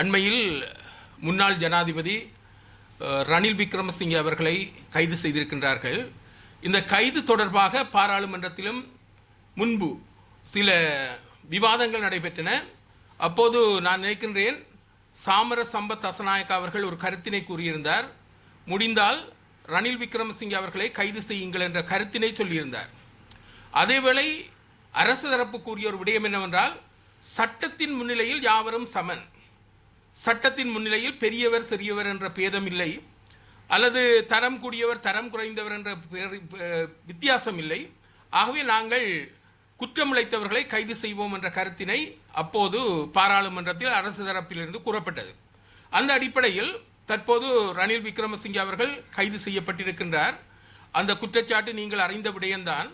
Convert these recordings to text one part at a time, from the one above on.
அண்மையில் முன்னாள் ஜனாதிபதி ரணில் விக்ரமசிங்கே அவர்களை கைது செய்திருக்கின்றார்கள். இந்த கைது தொடர்பாக பாராளுமன்றத்திலும் முன்பு சில விவாதங்கள் நடைபெற்றன. அப்போது நான் நினைக்கின்றேன் சாமர சம்பத் அசநாயக்க அவர்கள் ஒரு கருத்தினை கூறியிருந்தார். முடிந்தால் ரணில் விக்ரமசிங்கே அவர்களை கைது செய்யுங்கள் என்ற கருத்தினை சொல்லியிருந்தார். அதேவேளை அரசு தரப்பு கூறிய ஒரு விடயம் என்னவென்றால் சட்டத்தின் முன்னிலையில் யாவரும் சமன். சட்டத்தின் முன்னிலையில் பெரியவர் சிறியவர் என்ற பேதம் இல்லை. அல்லது தரம் கூடியவர் தரம் குறைந்தவர் என்ற பேர்- வித்தியாசம் இல்லை. ஆகவே நாங்கள் குற்றமிழைத்தவர்களை கைது செய்வோம் என்ற கருத்தினை அப்போது பாராளுமன்றத்தில் அரசு தரப்பிலிருந்து கூறப்பட்டது. அந்த அடிப்படையில் தற்போது ரணில் விக்ரமசிங்கே அவர்கள் கைது செய்யப்பட்டிருக்கின்றார். அந்த குற்றச்சாட்டு நீங்கள் அறிந்த விடயம்தான்.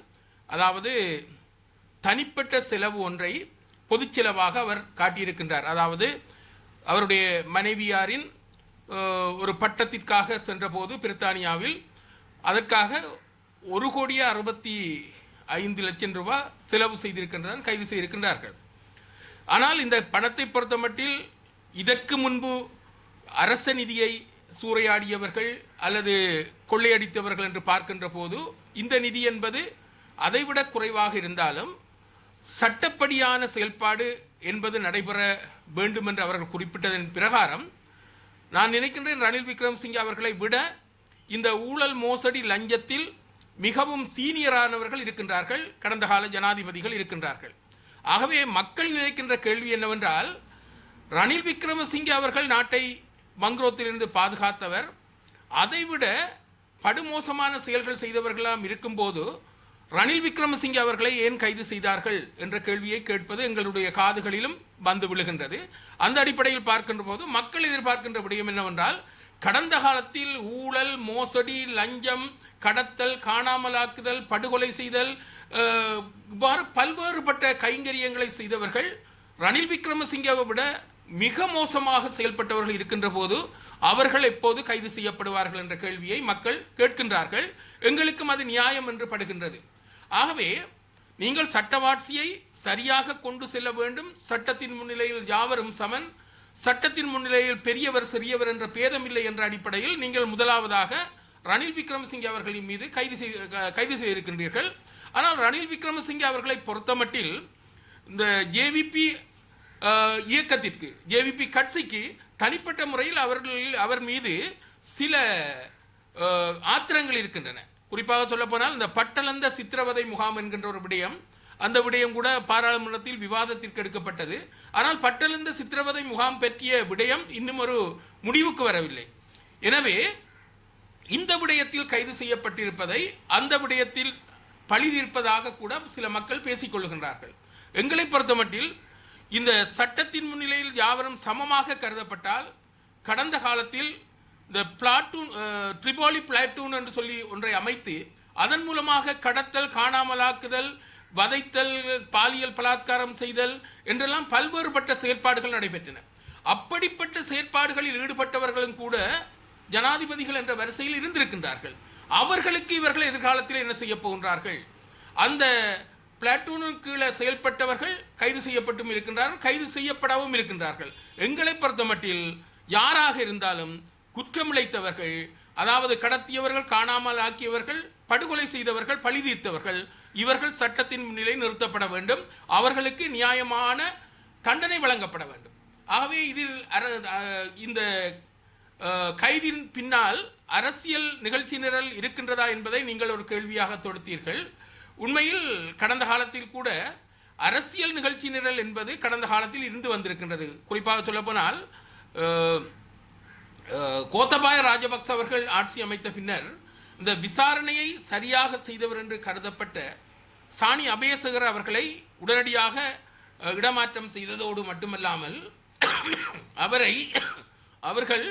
அதாவது தனிப்பட்ட செலவு ஒன்றை பொதுச் செலவாக அவர் காட்டியிருக்கின்றார். அதாவது அவருடைய மனைவியாரின் ஒரு பட்டத்திற்காக சென்றபோது பிரித்தானியாவில் அதற்காக ஒரு கோடியே அறுபத்தி ஐந்து லட்சம் ரூபாய் செலவு செய்திருக்கின்றனர் கைது செய்திருக்கின்றார்கள். ஆனால் இந்த பணத்தை பொறுத்தமட்டில் இதற்கு முன்பு அரச நிதியை சூறையாடியவர்கள் அல்லது கொள்ளையடித்தவர்கள் என்று பார்க்கின்ற போது இந்த நிதி என்பது அதைவிட குறைவாக இருந்தாலும் சட்டப்படியான செயல்பாடு என்பது நடைபெற வேண்டும் என்று அவர்கள் குறிப்பிட்டதன் பிரகாரம் நான் நினைக்கின்றேன் ரணில் விக்ரமசிங்கே அவர்களை விட இந்த ஊழல் மோசடி லஞ்சத்தில் மிகவும் சீனியரானவர்கள் இருக்கின்றார்கள் கடந்த கால ஜனாதிபதிகள் இருக்கின்றார்கள். ஆகவே மக்கள் நினைக்கின்ற கேள்வி என்னவென்றால் ரணில் விக்ரமசிங்கே அவர்கள் நாட்டை வங்குரோத்திலிருந்து பாதுகாத்தவர் அதைவிட படுமோசமான செயல்கள் செய்தவர்களாம் இருக்கும்போது ரணில் விக்ரமசிங்கே அவர்களை ஏன் கைது செய்தார்கள் என்ற கேள்வியை கேட்பது எங்களுடைய காதுகளிலும் வந்து விழுகின்றது. அந்த அடிப்படையில் பார்க்கின்ற போது மக்கள் எதிர்பார்க்கின்ற விடயம் என்னவென்றால் கடந்த காலத்தில் ஊழல் மோசடி லஞ்சம் கடத்தல் காணாமலாக்குதல் படுகொலை செய்தல் இவ்வாறு பல்வேறுபட்ட கைங்கரியங்களை செய்தவர்கள் ரணில் விக்ரமசிங்கவை விட மிக மோசமாக செயல்பட்டவர்கள் இருக்கின்ற போது அவர்கள் எப்போது கைது செய்யப்படுவார்கள் என்ற கேள்வியை மக்கள் கேட்கின்றார்கள். எங்களுக்கும் அது நியாயம் என்று படுகின்றது. ஆகவே நீங்கள் சட்டவாட்சியை சரியாக கொண்டு செல்ல வேண்டும். சட்டத்தின் முன்னிலையில் யாவரும் சமன். சட்டத்தின் முன்னிலையில் பெரியவர் சிறியவர் என்ற பேதமில்லை என்ற அடிப்படையில் நீங்கள் முதலாவதாக ரணில் விக்ரமசிங்கே அவர்களின் மீது கைது செய் கைது செய்திருக்கின்றீர்கள். ஆனால் ரணில் விக்ரமசிங்கே அவர்களை பொறுத்தமட்டில் இந்த ஜேவிபி இயக்கத்திற்கு ஜேவிபி கட்சிக்கு தனிப்பட்ட முறையில் அவர்கள் அவர் மீது சில ஆத்திரங்கள் இருக்கின்றன. குறிப்பாக சொல்லப்போனால் இந்த பட்டளந்த சித்திரவதை முகாம் என்கின்ற ஒரு விடயம் அந்த விடயம் கூட பாராளுமன்றத்தில் விவாதத்திற்கு எடுக்கப்பட்டது. ஆனால் பட்டளந்த சித்திரவதை முகாம் பற்றிய விடயம் இன்னும் ஒரு முடிவுக்கு வரவில்லை. எனவே இந்த விடயத்தில் கைது செய்யப்பட்டிருப்பதை அந்த விடயத்தில் பழி தீர்ப்பதாக கூட சில மக்கள் பேசிக்கொள்கின்றார்கள் எங்களை பொறுத்தமட்டில் இந்த சட்டத்தின் முன்னிலையில் யாவரும் சமமாக கருதப்பட்டால் கடந்த காலத்தில் இந்த பிளாட்டூன் ட்ரிபோலி பிளாட்டூன் என்று சொல்லி ஒன்றை அமைத்து அதன் மூலமாக கடத்தல் காணாமலாக்குதல் வதைத்தல் பாலியல் பலாத்காரம் செய்தல் என்றெல்லாம் பல்வேறுபட்ட செயற்பாடுகள் நடைபெற்றன. அப்படிப்பட்ட செயற்பாடுகளில் ஈடுபட்டவர்களும் கூட ஜனாதிபதிகள் என்ற வரிசையில் இருந்திருக்கின்றார்கள். அவர்களுக்கு இவர்கள் எதிர்காலத்தில் என்ன செய்ய போகின்றார்கள்? அந்த பிளாட்டூனுக்கு கீழே செயல்பட்டவர்கள் கைது செய்யப்பட்டும் இருக்கின்றார்கள் கைது செய்யப்படவும் இருக்கின்றார்கள். எங்களை பொறுத்தமட்டில் யாராக இருந்தாலும் குற்றமிழைத்தவர்கள் அதாவது கடத்தியவர்கள் காணாமல் ஆக்கியவர்கள் படுகொலை செய்தவர்கள் பழி தீர்த்தவர்கள் இவர்கள் சட்டத்தின் முன்னிலை நிறுத்தப்பட வேண்டும். அவர்களுக்கு நியாயமான தண்டனை வழங்கப்பட வேண்டும். ஆகவே இதில் அர- இந்த கைதின் பின்னால் அரசியல் நிகழ்ச்சி நிரல் இருக்கின்றதா என்பதை நீங்கள் ஒரு கேள்வியாக தொடுத்தீர்கள். உண்மையில் கடந்த காலத்தில் கூட அரசியல் நிகழ்ச்சி நிரல் என்பது கடந்த காலத்தில் இருந்து வந்திருக்கின்றது. குறிப்பாக சொல்லப்போனால் கோத்தபாய ராஜபக்ச அவர்கள் ஆட்சி அமைத்த பின்னர் இந்த விசாரணையை சரியாக செய்தவர் என்று கருதப்பட்ட சாணி அபயசகர் அவர்களை உடனடியாக இடமாற்றம் செய்ததோடு மட்டுமல்லாமல் அவரை அவர்கள்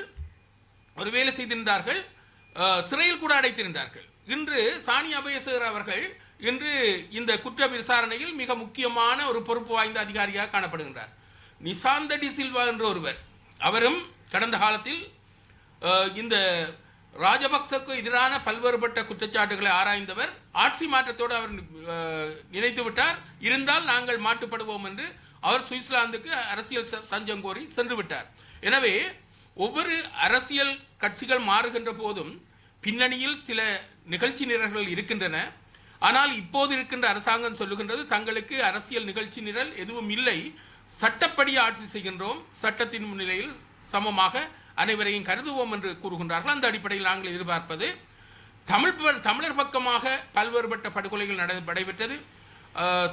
ஒரு வேலை செய்திருந்தார்கள் சிறையில் கூட அடைத்திருந்தார்கள். இன்று சாணி அபயசகர் அவர்கள் இன்று இந்த குற்ற விசாரணையில் மிக முக்கியமான ஒரு பொறுப்பு வாய்ந்த அதிகாரியாக காணப்படுகின்றார். நிசாந்த டி சில்வா என்ற ஒருவர் அவரும் கடந்த காலத்தில் இந்த ராஜபக்சக்கு எதிரான பல்வேறுபட்ட குற்றச்சாட்டுகளை ஆராய்ந்தவர் ஆட்சி மாற்றத்தோடு அவர் நினைத்து விட்டார். இருந்தால் நாங்கள் மாட்டுப்படுவோம் என்று அவர் சுவிட்சர்லாந்துக்கு அரசியல் ச- தஞ்சம் கோரி சென்று விட்டார். எனவே ஒவ்வொரு அரசியல் கட்சிகள் மாறுகின்ற போதும் பின்னணியில் சில நிகழ்ச்சி நிரல்கள் இருக்கின்றன. ஆனால் இப்போது இருக்கின்ற அரசாங்கம் சொல்லுகின்றது தங்களுக்கு அரசியல் நிகழ்ச்சி நிரல் எதுவும் இல்லை. சட்டப்படி ஆட்சி செய்கின்றோம். சட்டத்தின் முன்னிலையில் சமமாக அனைவரையும் கருதுவோம் என்று கூறுகின்றார்கள். அந்த அடிப்படையில் நாங்கள் எதிர்பார்ப்பது தமிழ் ப- தமிழர் பக்கமாக பல்வேறுபட்ட படுகொலைகள் நட நடைபெற்றது.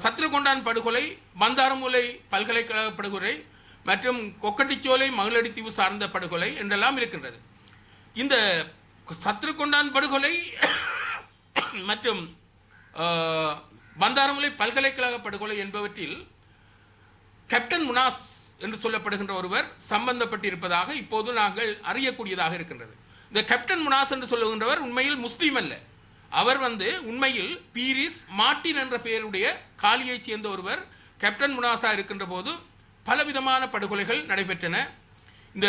சத்ருகொண்டான் படுகொலை மந்தாரமூலை பல்கலைக்கழக படுகொலை மற்றும் கொக்கட்டிச்சோலை மகளடித்தீவு சார்ந்த படுகொலை என்றெல்லாம் இருக்கின்றது. இந்த சத்ருகொண்டான் படுகொலை மற்றும் மந்தாரமுலை பல்கலைக்கழக படுகொலை என்பவற்றில் கேப்டன் முனாஸ் என்று சொல்லப்படுகின்ற ஒருவர் சம்பந்தப்பட்டிருப்பதாக இப்போது நாங்கள் அறியக்கூடியதாக இருக்கின்றது. இந்த கேப்டன் முனாஸ் என்று சொல்லுகின்றவர் உண்மையில் முஸ்லீம் அல்ல. அவர் வந்து உண்மையில் பீரிஸ் மார்ட்டின் என்ற பெயருடைய காலியைச் சேர்ந்த ஒருவர் கேப்டன் முனாசா இருக்கின்ற போது பலவிதமான படுகொலைகள் நடைபெற்றன. இந்த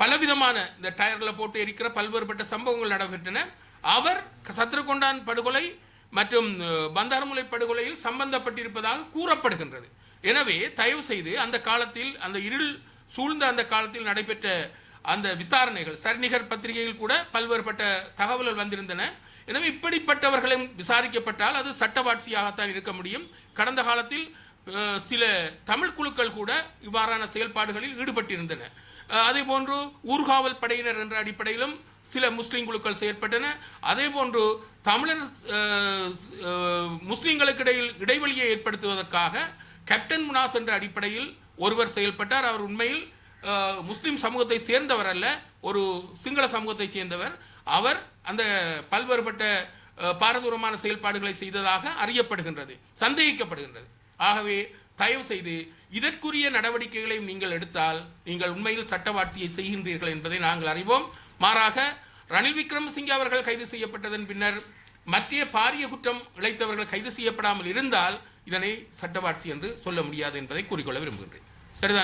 பலவிதமான இந்த டயரில் போட்டு எரிக்கிற பல்வேறுபட்ட சம்பவங்கள் நடைபெற்றன. அவர் சத்ருகொண்டான் படுகொலை மற்றும் பந்தாரமுலை படுகொலையில் சம்பந்தப்பட்டிருப்பதாக கூறப்படுகின்றது. எனவே தயவு செய்து அந்த காலத்தில் அந்த இருள் சூழ்ந்த அந்த காலத்தில் நடைபெற்ற அந்த விசாரணைகள் சரிநிகர் பத்திரிகையில் கூட பல்வேறுபட்ட தகவல்கள் வந்திருந்தன. எனவே இப்படிப்பட்டவர்களும் விசாரிக்கப்பட்டால் அது சட்டவாட்சியாகத்தான் இருக்க முடியும். கடந்த காலத்தில் சில தமிழ் குழுக்கள் கூட இவ்வாறான செயல்பாடுகளில் ஈடுபட்டிருந்தன. அதே போன்று ஊர்காவல் படையினர் என்ற அடிப்படையிலும் சில முஸ்லீம் குழுக்கள் செயற்பட்டன. அதே போன்று தமிழர் முஸ்லீம்களுக்கு இடையில் இடைவெளியை ஏற்படுத்துவதற்காக கேப்டன் முனாஸ் என்ற அடிப்படையில் ஒருவர் செயல்பட்டார். அவர் உண்மையில் முஸ்லீம் சமூகத்தை சேர்ந்தவர் அல்ல ஒரு சிங்கள சமூகத்தை சேர்ந்தவர். அவர் அந்த பல்வேறுபட்ட பாரதூரமான செயல்பாடுகளை செய்ததாக அறியப்படுகின்றது சந்தேகிக்கப்படுகின்றது. ஆகவே தயவு செய்து இதற்குரிய நடவடிக்கைகளை நீங்கள் எடுத்தால் நீங்கள் உண்மையில் சட்டவாட்சியை செய்கின்றீர்கள் என்பதை நாங்கள் அறிவோம். மாறாக ரணில் விக்ரமசிங்கே அவர்கள் கைது செய்யப்பட்டதன் பின்னர் மற்ற பாரிய குற்றம் இழைத்தவர்கள் கைது செய்யப்படாமல் இருந்தால் இதனை சட்டவாட்சி என்று சொல்ல முடியாது என்பதை கூறிக்கொள்ள விரும்புகின்றேன். சரிதான்